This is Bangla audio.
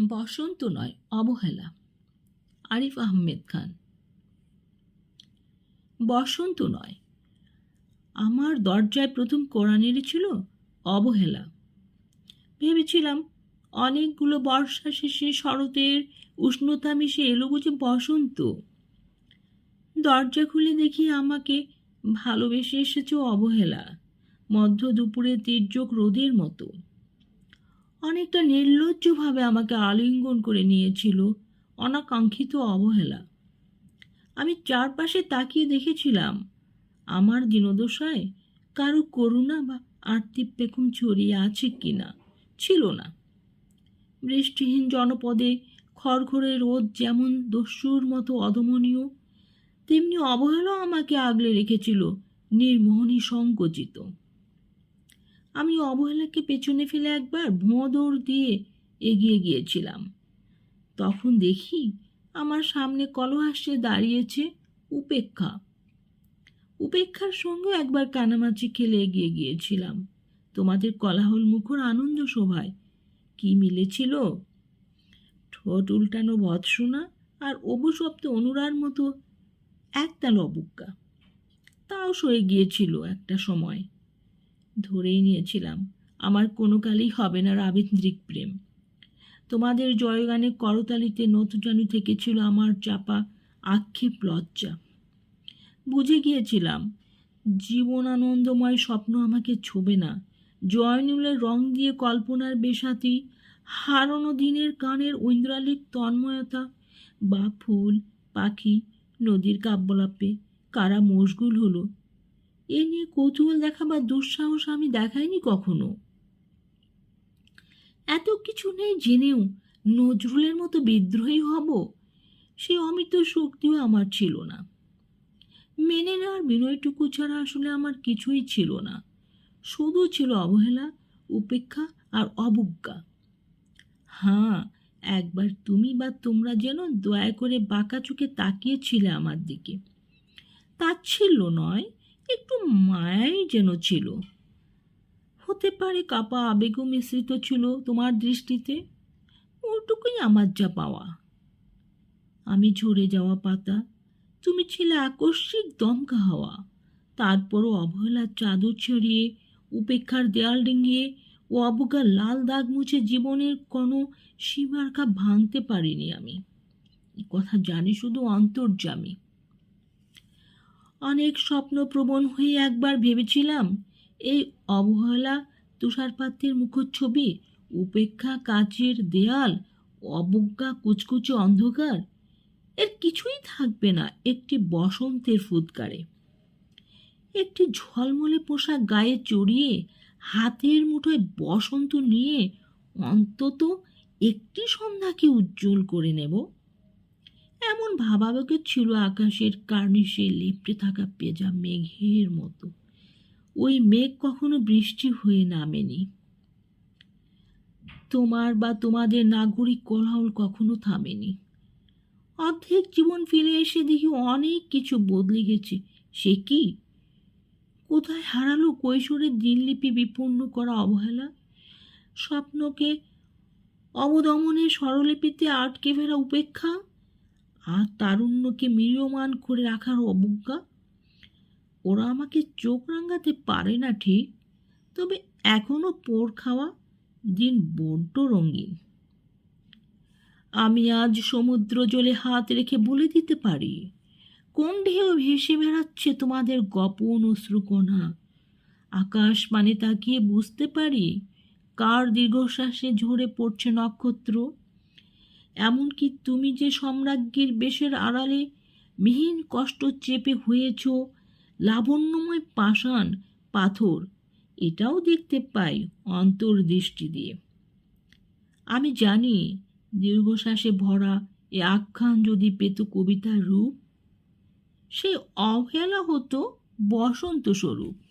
বসন্ত নয়, অবহেলা। আরিফ আহমেদ খান। বসন্ত নয়। আমার দরজায় প্রথম কোরআনের ছিল অবহেলা। ভেবেছিলাম অনেকগুলো বর্ষা শেষে শরতের উষ্ণতা মিশে এলো বুঝি বসন্ত। দরজা খুলে দেখি আমাকে ভালোবেসে এসেছ অবহেলা, মধ্য দুপুরে তির্যক রোদের মতো। অনেকটা নির্লজ্জভাবে আমাকে আলিঙ্গন করে নিয়েছিল, অনাকাঙ্ক্ষিত অবহেলা। আমি চারপাশে তাকিয়ে দেখেছিলাম, আমার দিনদশায় কারও করুণা বা আর্থিক পেখম ছড়িয়ে আছে কি না ছিল না। বৃষ্টিহীন জনপদে খড়খড়ে রোদ যেমন দস্যুর মতো অদমনীয়, তেমনি অবহেলাও আমাকে আগলে রেখেছিল নির্মোহনী সংকোচিত। আমি অবহেলাকে পেছনে ফেলে একবার ভুঁয়ো দৌড় দিয়ে এগিয়ে গিয়েছিলাম। তখন দেখি আমার সামনে কলহাসে দাঁড়িয়েছে উপেক্ষা। উপেক্ষার সঙ্গে একবার কানামাছি খেলে এগিয়ে গিয়েছিলাম। তোমাদের কলাহল মুখর আনন্দ শোভায় কি মিলেছিল? ঠোঁট উল্টানো বৎসনা আর অবুসপ্ত অনুরার মতো একতাল অবুক্কা তাও সয়ে গিয়েছিল একটা সময়। ধরেই নিয়েছিলাম। আমার কোনো কালেই হবে না রাবীন্দ্রিক প্রেম তোমাদের জয়গানে করতালিতে নতুজানু থেকেছিল আমার চাপা, আক্ষেপ লজ্জা। বুঝে গিয়েছিলাম, জীবনানন্দময় স্বপ্ন আমাকে ছোবে না। জয়নুলের রং দিয়ে কল্পনার বেশাতি, হারানো দিনের কানের ঐন্দ্রালিক তন্ময়তা বা ফুল পাখি, নদীর কাব্যলাপে, কারা মশগুল হলো এ নিয়ে কৌতূহল দেখাবার দুঃসাহস আমি দেখাইনি কখনো। এত কিছু নেই জেনেও নজরুলের মতো বিদ্রোহী হব, সে অমিত শক্তিও আমার ছিল না। মেনে নেওয়ার বিনয়টুকু ছাড়া আসলে আমার কিছুই ছিল না। শুধু ছিল অবহেলা, উপেক্ষা আর অবজ্ঞা। হ্যাঁ একবার তুমি বা তোমরা যেন দয়া করে বাঁকা চোখে তাকিয়েছিলে আমার দিকে। তাচ্ছিল্য নয় একটু মায়াই যেন ছিল। হতে পারে কাপা আবেগও মিশ্রিত ছিল তোমার দৃষ্টিতে। ওটুকুই আমার যা পাওয়া। আমি ঝরে যাওয়া পাতা, তুমি ছিলে আকস্মিক দমকা হাওয়া। তারপরও অবহেলার চাদর ছড়িয়ে, উপেক্ষার দেয়াল ডিঙিয়ে ও অবজ্ঞার লাল দাগ মুছে জীবনের কোনো সীমারেখা ভাঙতে পারিনি আমি। কথা জানি শুধু অন্তর্জামী অনেক স্বপ্নপ্রবণ হয়ে একবার ভেবেছিলাম, এই অবহেলা তুষারপাতের মুখচ্ছবি, উপেক্ষা কাচের দেয়াল, অবজ্ঞা কুচকুচে অন্ধকার, এর কিছুই থাকবে না একটি বসন্তের ফুৎকারে। একটি ঝলমলে পোশাক গায়ে চড়িয়ে, হাতের মুঠোয় বসন্ত নিয়ে অন্তত একটি সন্ধ্যাকে উজ্জ্বল করে নেব। এমন ভাবাবেগে ছিল আকাশের কার্নিশে লেপটে থাকা পেজা মেঘের মতো। ওই মেঘ কখনো বৃষ্টি হয়ে নামেনি। তোমার বা তোমাদের নাগরিক কোলাহল কখনো থামেনি। অর্ধেক জীবন ফিরে এসে দেখি অনেক কিছু বদলে গেছে। সে কি? কোথায় হারালো কৈশোরের দিনলিপি বিপন্ন করা অবহেলা? স্বপ্নকে অবদমনের স্বরলিপিতে আটকে ফেরা উপেক্ষা? আর তারুণ্যকে মিরিয়মান করে রাখার অবজ্ঞা? ওরা আমাকে চোখ রাঙাতে পারে না ঠিক, তবে এখনও পোড় খাওয়া দিন বড্ড রঙিন। আমি আজ সমুদ্র জলে হাত রেখে বলে দিতে পারি, কোন ঢেউ ভেসে বেড়াচ্ছে তোমাদের গোপন অশ্রুকণা আকাশ মানে তাকিয়ে বুঝতে পারি? কার দীর্ঘশ্বাসে ঝরে পড়ছে নক্ষত্র? এমনকি তুমি যে সম্রাজ্ঞীর বেশের আড়ালে মিহিন কষ্ট চেপে হয়েছ, লাবণ্যময় পাষাণ, পাথর, এটাও দেখতে পাই অন্তর্দৃষ্টি দিয়ে। আমি জানি দীর্ঘশ্বাসে ভরা এ আখ্যান যদি পেত কবিতার রূপ, সে অবহেলা হতো বসন্ত স্বরূপ